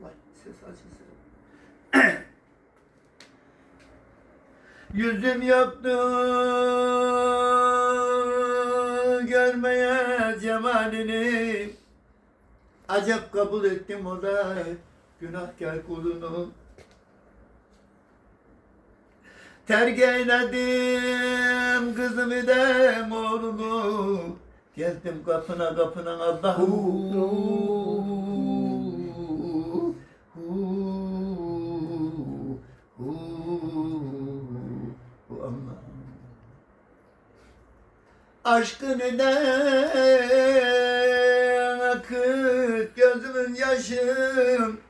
Vay ses acısı. Yüzüm yoktu görmeye cemalini. Acep kabul ettim o da günahkar kulunu. Terk eyledim kızımı dem oğlumu Geldim kapına kapına Allah'ım Aşkın neden akıt gözümün yaşım.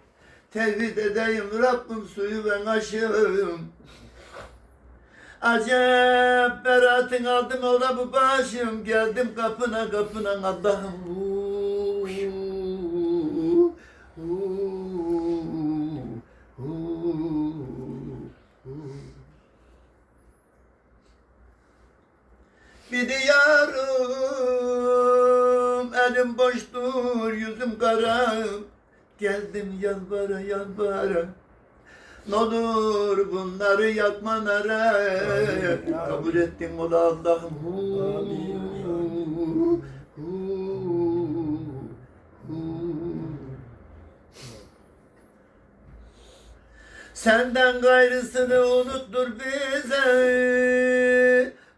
Tevhid edeyim Rabbim suyu ben aşığım. Acep beratın aldım ola bu başım. Geldim kapına kapına Allah'ım Bir diyarım elim boştur yüzüm kara. Geldim yalvara yalvara. N'olur bunları yakma nara Kabul ettim ola Allah'ım. Senden gayrısını unuttur bize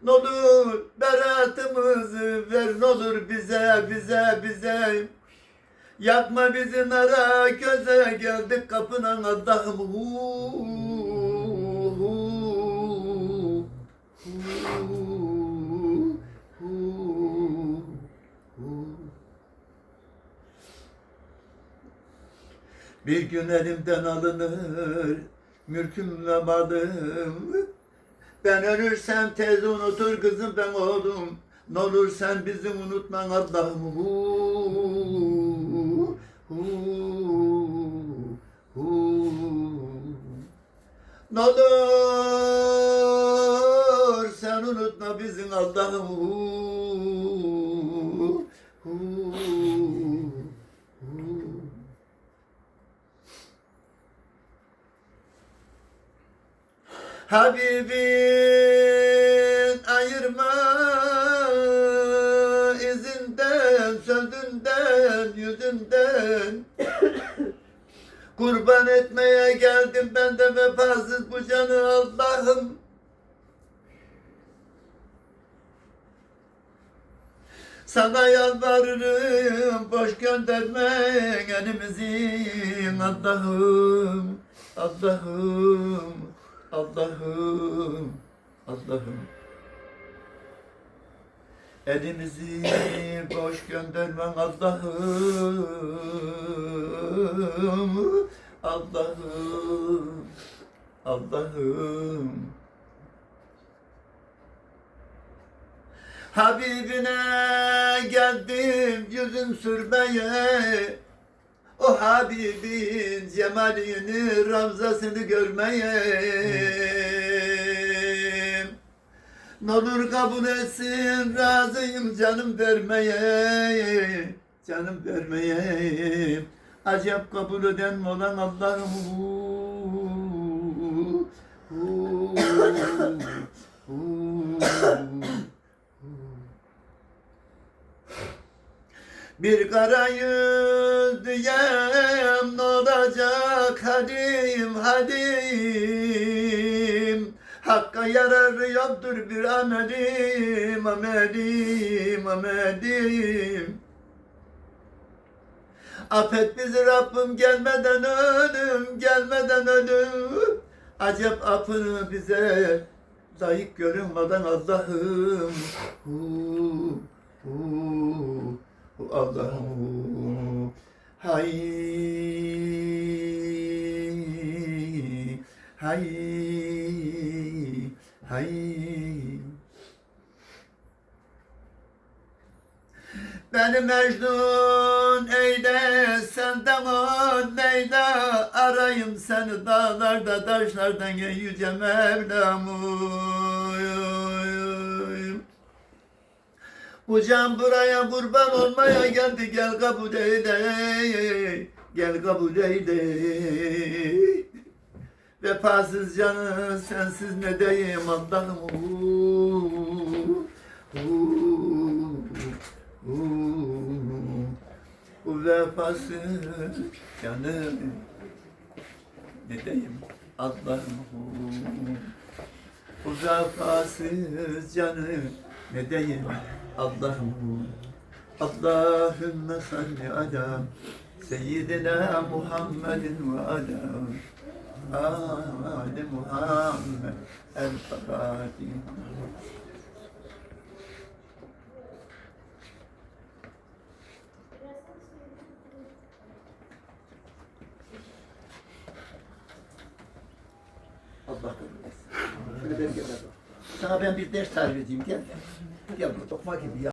N'olur beratımızı ver N'olur bize bize bize. Yakma bizi nara köze geldik kapına Allah'ım. Bir gün elimden alınır mülküm ve malım Ben ölürsem tez unutur kızım ben oğlum. Ne olur sen bizi unutma Allah'ım. Hu, hu, hu. Ne olur sen unutma bizim Allah'ım. Hu, Habibin ayırma izinden, sözünden, yüzünden. Kurban etmeye geldim ben de vefasız bu canı Allah'ım. Sana yalvarırım boş gönderme elimizi Allah'ım, Allah'ım, Allah'ım, Allah'ım. Elimizi boş gönderme Allah'ım, Allah'ım, Allah'ım. Habibine geldim yüzüm sürmeye O Habibin cemalini, ravzasını görmeye N'olur kabul etsin razıyım canım vermeye Canım vermeye Acep kabul eden olan Allah'ım. Bir kara yüz diyem ne olacak hadim hadim Hakka yararı yoktur bir amelim amelim amelim. Affet bizi Rabbim gelmeden ölüm gelmeden ölüm. Acep affını bize layık görünmeden Allah'ım. Allah'ım hay hay hay Beni Mecnun eyle senden on neyde Arayım seni dağlarda taşlardan yüce Mevlam oy, oy, oy. Can buraya kurban olmaya geldi gel kabul eyle Gel kabul eyle Vefasız canı sensiz ne diyeyim Allah'ım. Bu vefasız canı ne diyeyim Allah'ım. Bu vefasız canı ne diyeyim Allah'ım Allahümme salli ala Seyyidina Muhammedin ve ala Ali Muhammed El Fatiha Allah kabul ben gel. Sana ben bir ders tarif edeyim gel. Gel. Lokma gibi ya.